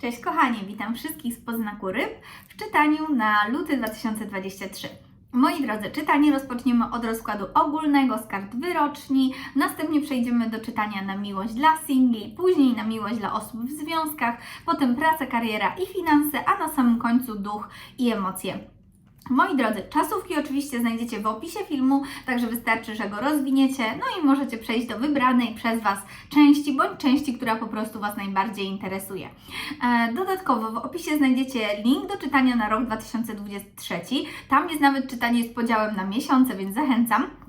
Cześć kochani, witam wszystkich z Poznaku Ryb w czytaniu na luty 2023. Moi drodzy, czytanie rozpoczniemy od rozkładu ogólnego z kart wyroczni, następnie przejdziemy do czytania na miłość dla singli, później na miłość dla osób w związkach, potem praca, kariera i finanse, a na samym końcu duch i emocje. Moi drodzy, czasówki oczywiście znajdziecie w opisie filmu, także wystarczy, że go rozwiniecie, no i możecie przejść do wybranej przez Was części, bądź części, która po prostu Was najbardziej interesuje. E, Dodatkowo w opisie znajdziecie link do czytania na rok 2023. Tam jest nawet czytanie z podziałem na miesiące, więc zachęcam.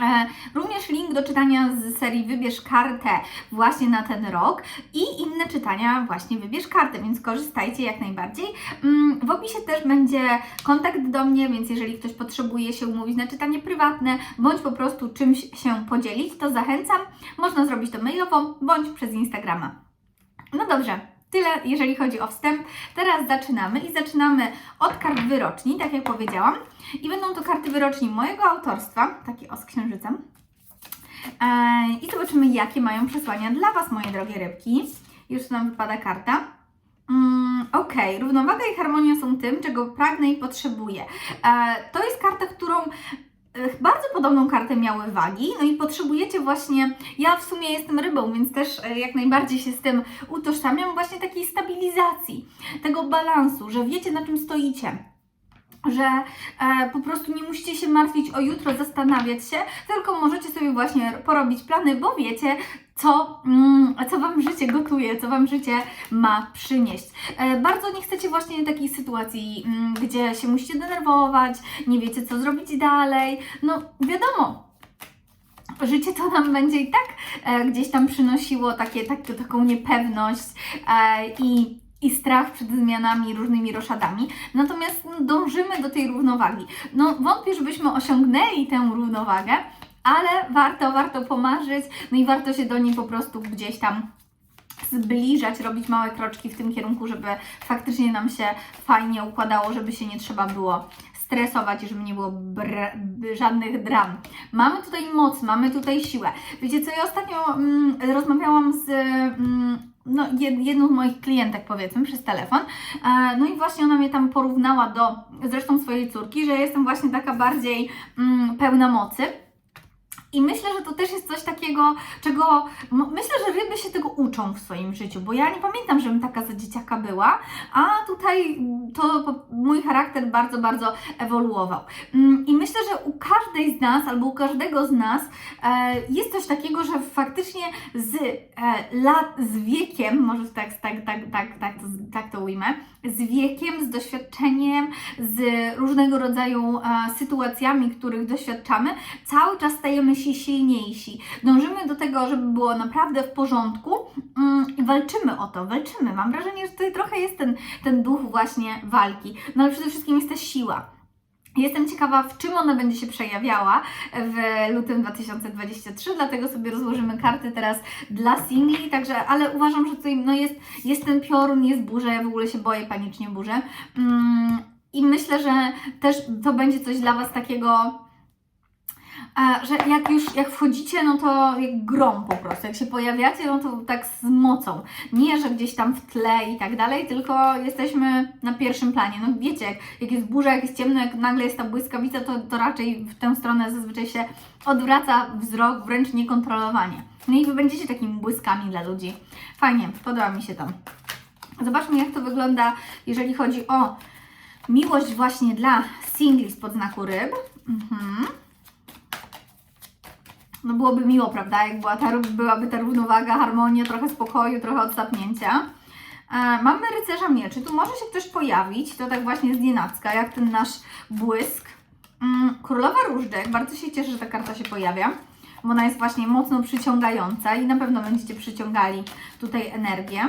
E, Również link do czytania z serii Wybierz kartę właśnie na ten rok i inne czytania właśnie Wybierz kartę, więc korzystajcie jak najbardziej. Mm, W opisie też będzie kontakt do mnie, więc jeżeli ktoś potrzebuje się umówić na czytanie prywatne bądź po prostu czymś się podzielić, to zachęcam. Można zrobić to mailowo bądź przez Instagrama. No dobrze, tyle jeżeli chodzi o wstęp. Teraz zaczynamy i zaczynamy od kart wyroczni, tak jak powiedziałam. I będą to karty wyroczni mojego autorstwa, takie o z księżycem. Eee, I zobaczymy, jakie mają przesłania dla Was, moje drogie rybki. Już nam wypada karta. Mm, równowaga i harmonia są tym, czego pragnę i potrzebuję. Eee, to jest karta, którą e, bardzo podobną kartę miały wagi, no i potrzebujecie właśnie, ja w sumie jestem rybą, więc też e, jak najbardziej się z tym utożsamiam, właśnie takiej stabilizacji, tego balansu, że wiecie na czym stoicie że e, po prostu nie musicie się martwić o jutro, zastanawiać się, tylko możecie sobie właśnie porobić plany, bo wiecie, co, mm, co Wam życie gotuje, co Wam życie ma przynieść. E, bardzo nie chcecie właśnie takiej sytuacji, mm, gdzie się musicie denerwować, nie wiecie, co zrobić dalej. No, wiadomo, życie to nam będzie i tak e, gdzieś tam przynosiło takie, tak, taką niepewność e, i i strach przed zmianami, różnymi roszadami. Natomiast no, dążymy do tej równowagi. No, wątpię, żebyśmy osiągnęli tę równowagę, ale warto, warto pomarzyć, no i warto się do niej po prostu gdzieś tam zbliżać, robić małe kroczki w tym kierunku, żeby faktycznie nam się fajnie układało, żeby się nie trzeba było stresować i żeby nie było żadnych dram. Mamy tutaj moc, mamy tutaj siłę. Wiecie co, ja ostatnio mm, rozmawiałam z mm, no, jed- jedną z moich klientek, powiedzmy, przez telefon. E, no i właśnie ona mnie tam porównała do zresztą swojej córki, że jestem właśnie taka bardziej mm, pełna mocy. I myślę, że to też jest coś takiego, czego myślę, że ryby się tego uczą w swoim życiu, bo ja nie pamiętam, żebym taka za dzieciaka była, a tutaj to mój charakter bardzo, bardzo ewoluował. Mm, I myślę, że u każdej z nas albo u każdego z nas e, jest coś takiego, że faktycznie z e, lat, z wiekiem, może tak, tak, tak, tak, tak, to, tak to ujmę, z wiekiem, z doświadczeniem, z różnego rodzaju e, sytuacjami, których doświadczamy, cały czas stajemy się silniejsi. Dążymy do tego, żeby było naprawdę w porządku mm, i walczymy o to, walczymy. Mam wrażenie, że tutaj trochę jest ten, ten duch właśnie walki, no ale przede wszystkim jest ta siła. Jestem ciekawa, w czym ona będzie się przejawiała w lutym 2023, dlatego sobie rozłożymy karty teraz dla singli, także, ale uważam, że tutaj no jest, jest ten piorun, jest burza, ja w ogóle się boję panicznie burzy. Mm, I myślę, że też to będzie coś dla Was takiego, że jak już, jak wchodzicie, no to jak grom po prostu, jak się pojawiacie, no to tak z mocą. Nie, że gdzieś tam w tle i tak dalej, tylko jesteśmy na pierwszym planie. No wiecie, jak, jak jest burza, jak jest ciemno, jak nagle jest ta błyskawica, to, to raczej w tę stronę zazwyczaj się odwraca wzrok, wręcz niekontrolowanie. No i Wy będziecie takimi błyskami dla ludzi. Fajnie, podoba mi się to. Zobaczmy, jak to wygląda, jeżeli chodzi o miłość właśnie dla singli spod znaku ryb. Mhm. No byłoby miło, prawda, jak była ta, byłaby ta równowaga, harmonia, trochę spokoju, trochę odsapnięcia. E, mamy rycerza mieczy, tu może się ktoś pojawić, to tak właśnie z nienacka, jak ten nasz błysk. Mm, Królowa różdżek, bardzo się cieszę, że ta karta się pojawia, bo ona jest właśnie mocno przyciągająca i na pewno będziecie przyciągali tutaj energię.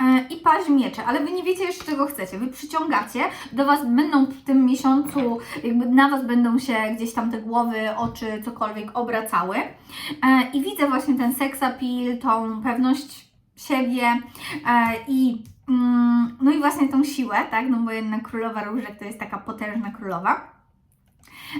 E, I paź miecze, ale Wy nie wiecie jeszcze czego chcecie. Wy przyciągacie, do Was będą w tym miesiącu, jakby na Was będą się gdzieś tam te głowy, oczy, cokolwiek obracały. E, I widzę właśnie ten sex appeal, tą pewność siebie e, i mm, no i właśnie tą siłę, tak, no bo jednak królowa różek to jest taka potężna królowa.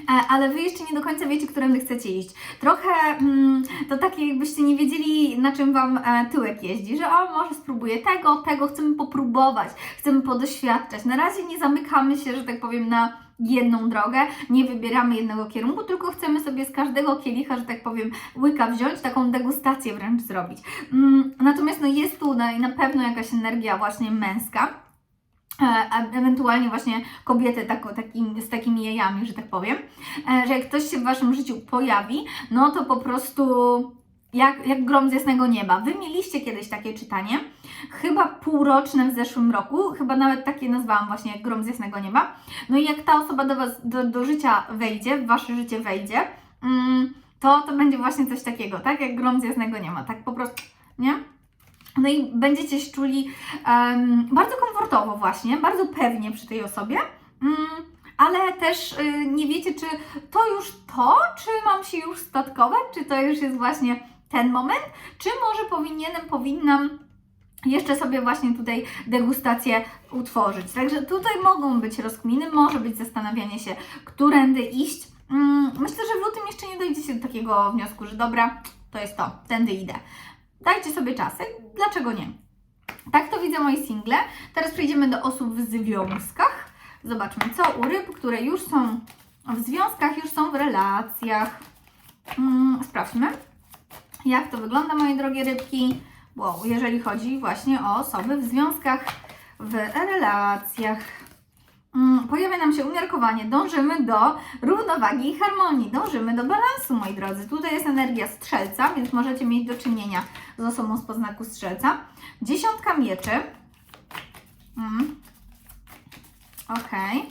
E, ale Wy jeszcze nie do końca wiecie, którędy chcecie iść. Trochę mm, to takie, jakbyście nie wiedzieli, na czym Wam e, tyłek jeździ, że o, może spróbuję tego, tego, chcemy popróbować, chcemy podoświadczać. Na razie nie zamykamy się, że tak powiem, na jedną drogę, nie wybieramy jednego kierunku, tylko chcemy sobie z każdego kielicha, że tak powiem, łyka wziąć, taką degustację wręcz zrobić. Mm, natomiast no jest tu na, na pewno jakaś energia właśnie męska, ewentualnie właśnie kobiety tako, takim, z takimi jajami, że tak powiem, e, że jak ktoś się w Waszym życiu pojawi, no to po prostu jak, jak grom z jasnego nieba. Wy mieliście kiedyś takie czytanie, chyba półroczne w zeszłym roku, chyba nawet takie nazwałam właśnie jak grom z jasnego nieba. No i jak ta osoba do Was, do, do życia wejdzie, w Wasze życie wejdzie, mm, to to będzie właśnie coś takiego, tak? Jak grom z jasnego nieba, tak po prostu, nie? No i będziecie się czuli em, bardzo komfortowo właśnie, bardzo pewnie przy tej osobie, mm, ale też y, nie wiecie, czy to już to, czy mam się już statkować, czy to już jest właśnie ten moment, czy może powinienem, powinnam jeszcze sobie właśnie tutaj degustację utworzyć. Także tutaj mogą być rozkminy, może być zastanawianie się, którędy iść. Mm, Myślę, że w lutym jeszcze nie dojdziecie do takiego wniosku, że dobra, to jest to, tędy idę. Dajcie sobie czasy, dlaczego nie? Tak to widzę moi single. Teraz przejdziemy do osób w związkach. Zobaczmy, co u ryb, które już są w związkach, już są w relacjach. Mm, sprawdźmy, jak to wygląda, moje drogie rybki. Wow, jeżeli chodzi właśnie o osoby w związkach, w relacjach. Mm, Pojawia nam się umiarkowanie. Dążymy do równowagi i harmonii. Dążymy do balansu, moi drodzy. Tutaj jest energia strzelca, więc możecie mieć do czynienia z osobą z poznaku strzelca. Dziesiątka mieczy. Mm. Okej.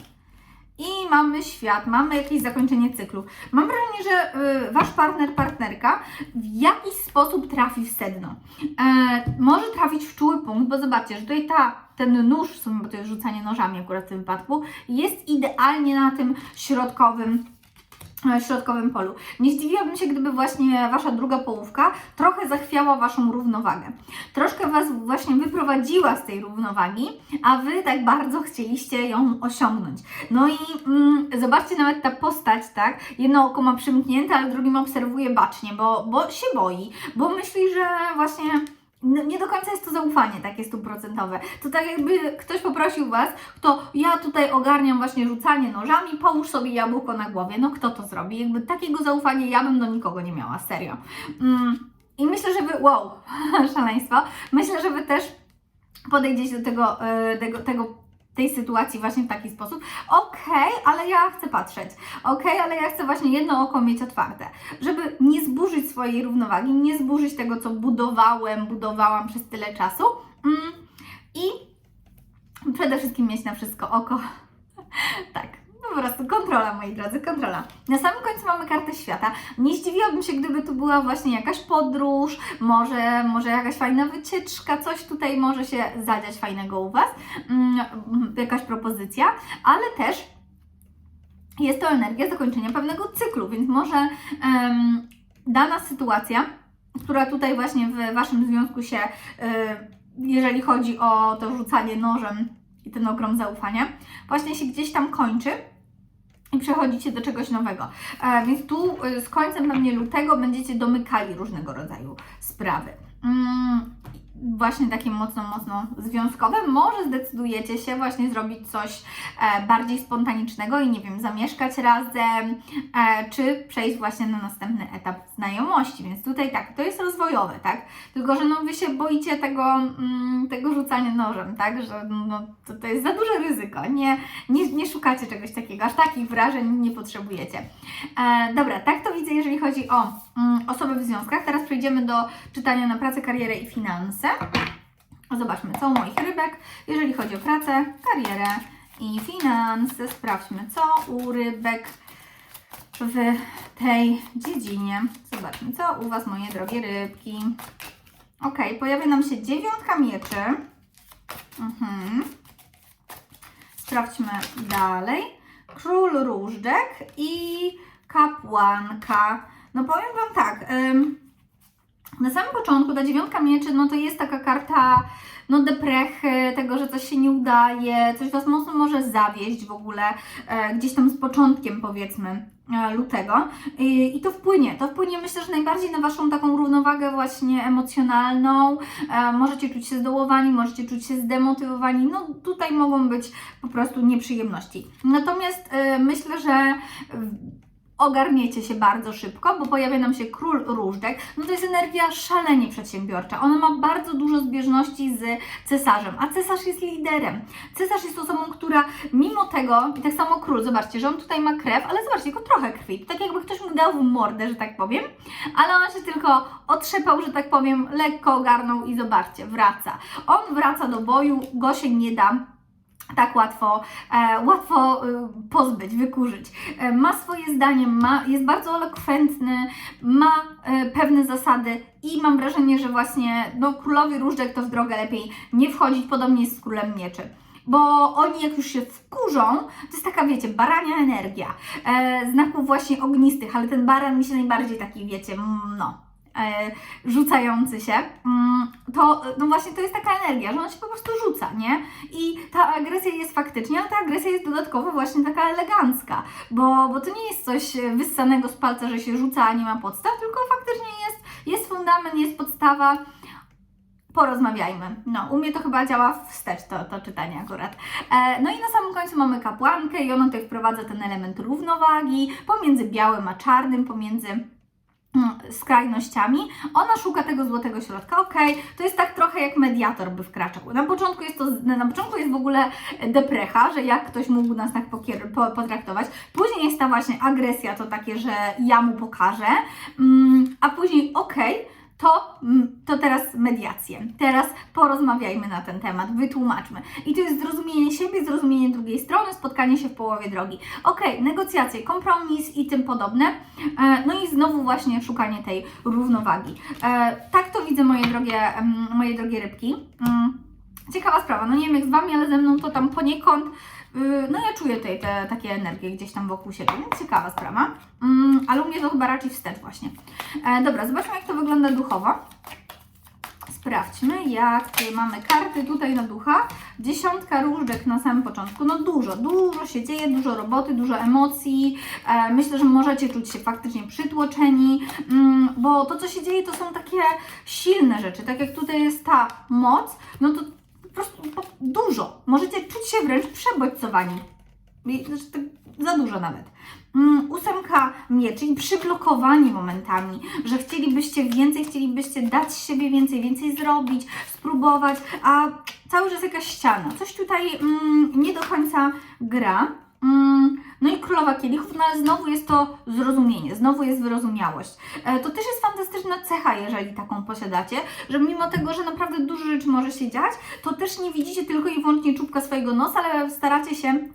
I mamy świat, mamy jakieś zakończenie cyklu. Mam wrażenie, że y, wasz partner, partnerka w jakiś sposób trafi w sedno. E, może trafić w czuły punkt, bo zobaczcie, że tutaj ta, ten nóż, w sumie, bo to jest rzucanie nożami akurat w tym wypadku, jest idealnie na tym środkowym e, środkowym polu. Nie zdziwiłabym się, gdyby właśnie Wasza druga połówka trochę zachwiała Waszą równowagę. Troszkę Was właśnie wyprowadziła z tej równowagi, a Wy tak bardzo chcieliście ją osiągnąć. No i mm, zobaczcie nawet ta postać, tak? Jedno oko ma przymknięte, ale drugim obserwuje bacznie, bo, bo się boi, bo myśli, że właśnie no, nie do końca jest to zaufanie takie stuprocentowe. To tak jakby ktoś poprosił Was, kto ja tutaj ogarniam właśnie rzucanie nożami, połóż sobie jabłko na głowie. No kto to zrobi? Jakby takiego zaufania ja bym do nikogo nie miała, serio. Mm, I myślę, że Wy, wow, szaleństwo, myślę, że Wy też podejdziecie do tego, e, tego, tego tej sytuacji właśnie w taki sposób. Okej, ale ja chcę patrzeć. Okej, ale ja chcę właśnie jedno oko mieć otwarte, żeby nie zburzyć swojej równowagi, nie zburzyć tego, co budowałem, budowałam przez tyle czasu. Mm, I przede wszystkim mieć na wszystko oko. tak. Po prostu kontrola, moi drodzy, kontrola. Na samym końcu mamy kartę świata. Nie zdziwiłabym się, gdyby tu była właśnie jakaś podróż, może, może jakaś fajna wycieczka, coś tutaj może się zadziać fajnego u Was, mm, jakaś propozycja, ale też jest to energia zakończenia pewnego cyklu, więc może em, dana sytuacja, która tutaj właśnie w Waszym związku się, y, jeżeli chodzi o to rzucanie nożem i ten ogrom zaufania, właśnie się gdzieś tam kończy i przechodzicie do czegoś nowego. E, więc tu y, z końcem pewnie lutego będziecie domykali różnego rodzaju sprawy. Właśnie takie mocno, mocno związkowe. Może zdecydujecie się właśnie zrobić coś e, bardziej spontanicznego i nie wiem, zamieszkać razem, e, czy przejść właśnie na następny etap znajomości. Więc tutaj tak, to jest rozwojowe, tak? Tylko, że no Wy się boicie tego, mm, tego rzucania nożem, tak? Że no, to, to jest za duże ryzyko. Nie, nie, nie szukacie czegoś takiego, aż takich wrażeń nie potrzebujecie. E, dobra, tak to widzę, jeżeli chodzi o mm, osoby w związkach. Teraz przejdziemy do czytania na pracę, karierę i finanse. Zobaczmy, co u moich rybek, jeżeli chodzi o pracę, karierę i finanse. Sprawdźmy, co u rybek w tej dziedzinie. Zobaczmy, co u Was, moje drogie rybki. Ok, pojawia nam się dziewiątka mieczy. Mhm. Sprawdźmy dalej. Król różdżek i kapłanka. No powiem Wam tak, ym, Na samym początku ta dziewiątka mieczy, no to jest taka karta no deprechy, tego, że coś się nie udaje, coś Was mocno może zawieść w ogóle, e, gdzieś tam z początkiem powiedzmy e, lutego I, i to wpłynie, to wpłynie myślę, że najbardziej na Waszą taką równowagę właśnie emocjonalną, e, możecie czuć się zdołowani, możecie czuć się zdemotywowani, no tutaj mogą być po prostu nieprzyjemności. Natomiast e, myślę, że ogarniecie się bardzo szybko, bo pojawia nam się król różdżek. No to jest energia szalenie przedsiębiorcza. Ona ma bardzo dużo zbieżności z cesarzem, a cesarz jest liderem. Cesarz jest osobą, która mimo tego, i tak samo król, zobaczcie, że on tutaj ma krew, ale zobaczcie, tylko trochę krwi. Tak jakby ktoś mu dał w mordę, że tak powiem, ale on się tylko otrzepał, że tak powiem, lekko ogarnął i zobaczcie, wraca. On wraca do boju, go się nie da tak łatwo, e, łatwo e, pozbyć, wykurzyć. E, ma swoje zdanie, ma, jest bardzo elokwentny, ma e, pewne zasady i mam wrażenie, że właśnie no, królowi różdżek to w drogę lepiej nie wchodzić, podobnie jest z królem mieczy. Bo oni jak już się wkurzą, to jest taka, wiecie, barania energia, e, znaków właśnie ognistych, ale ten baran mi się najbardziej taki, wiecie, mm, no, rzucający się, mm, to no właśnie to jest taka energia, że on się po prostu rzuca, nie? I ta agresja jest faktycznie, ale ta agresja jest dodatkowo właśnie taka elegancka, bo, bo to nie jest coś wyssanego z palca, że się rzuca, a nie ma podstaw, tylko faktycznie jest, jest fundament, jest podstawa. Porozmawiajmy. No, u mnie to chyba działa wstecz to, to czytanie akurat. E, no i na samym końcu mamy kapłankę i ona tutaj wprowadza ten element równowagi pomiędzy białym a czarnym, pomiędzy skrajnościami. Ona szuka tego złotego środka. Okej, to jest tak trochę jak mediator by wkraczał. Na początku jest to, na początku jest w ogóle deprecha, że jak ktoś mógł nas tak pokier- po, potraktować. Później jest ta właśnie agresja, to takie, że ja mu pokażę. Mm, a później okej, to, mm, to teraz mediację. Teraz porozmawiajmy na ten temat, wytłumaczmy. I to jest zrozumienie siebie, zrozumienie drugiej strony, spotkanie się w połowie drogi. Okej, negocjacje, kompromis i tym podobne. E, No i znowu właśnie szukanie tej równowagi. E, Tak to widzę, moje drogie, moje drogie rybki. Mm, Ciekawa sprawa, no nie wiem jak z Wami, ale ze mną to tam poniekąd No ja czuję tutaj te takie energie gdzieś tam wokół siebie, więc ciekawa sprawa. Mm, ale u mnie to chyba raczej wstecz właśnie. E, dobra, zobaczmy jak to wygląda duchowo. Sprawdźmy, jak mamy karty tutaj na ducha. Dziesiątka różdżek na samym początku. No dużo, dużo się dzieje, dużo roboty, dużo emocji. E, myślę, że możecie czuć się faktycznie przytłoczeni, mm, bo to, co się dzieje, to są takie silne rzeczy. Tak jak tutaj jest ta moc, no to po prostu dużo. Możecie czuć się wręcz przebodźcowani. Znaczy, tak za dużo nawet. Mm, ósemka mieczy przyblokowani momentami, że chcielibyście więcej, chcielibyście dać z siebie więcej, więcej zrobić, spróbować, a cały czas jakaś ściana. Coś tutaj mm, nie do końca gra. Mm, no i królowa kielichów, no ale znowu jest to zrozumienie, znowu jest wyrozumiałość. E, to też jest fantastyczna cecha, jeżeli taką posiadacie, że mimo tego, że naprawdę dużo rzeczy może się dziać, to też nie widzicie tylko i wyłącznie czubka swojego nosa, ale staracie się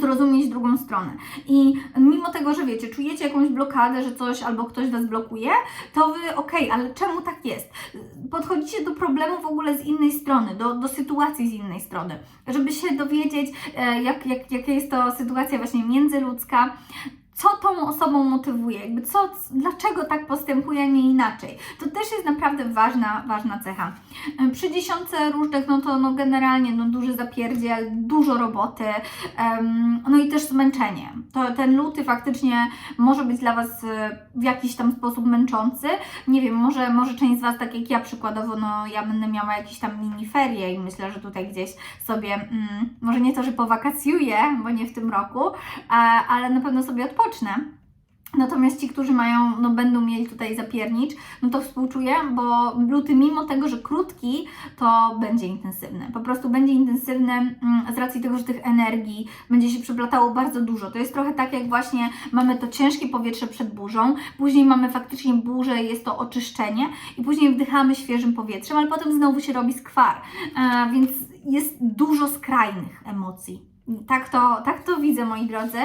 zrozumieć drugą stronę. I mimo tego, że wiecie, czujecie jakąś blokadę, że coś albo ktoś Was blokuje, to Wy, okej, ale czemu tak jest? Podchodzicie do problemu w ogóle z innej strony, do, do sytuacji z innej strony, żeby się dowiedzieć, e, jak, jak, jaka jest to sytuacja właśnie międzyludzka, co tą osobą motywuje, jakby co, dlaczego tak postępuje, a nie inaczej. To też jest naprawdę ważna, ważna cecha. Przy dziesiątce różdżek, no to no generalnie no duży zapierdziel, dużo roboty, em, no i też zmęczenie. To ten luty faktycznie może być dla Was e, w jakiś tam sposób męczący. Nie wiem, może, może część z Was, tak jak ja przykładowo, no ja będę miała jakieś tam mini ferie i myślę, że tutaj gdzieś sobie, mm, może nie to, że powakacjuję, bo nie w tym roku, a, ale na pewno sobie odpocznę. Natomiast ci, którzy mają, no będą mieli tutaj zapiernicz, no to współczuję, bo luty mimo tego, że krótki, to będzie intensywny. Po prostu będzie intensywny mm, z racji tego, że tych energii będzie się przeplatało bardzo dużo. To jest trochę tak, jak właśnie mamy to ciężkie powietrze przed burzą, później mamy faktycznie burzę, jest to oczyszczenie i później wdychamy świeżym powietrzem, ale potem znowu się robi skwar. E, więc jest dużo skrajnych emocji. Tak to, tak to widzę, moi drodzy.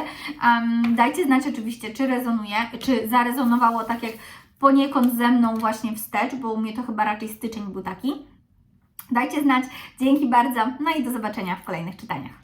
Em, dajcie znać oczywiście, czy rezonuje, czy zarezonowało tak jak poniekąd ze mną właśnie wstecz, bo u mnie to chyba raczej styczeń był taki. Dajcie znać. Dzięki bardzo. No i do zobaczenia w kolejnych czytaniach.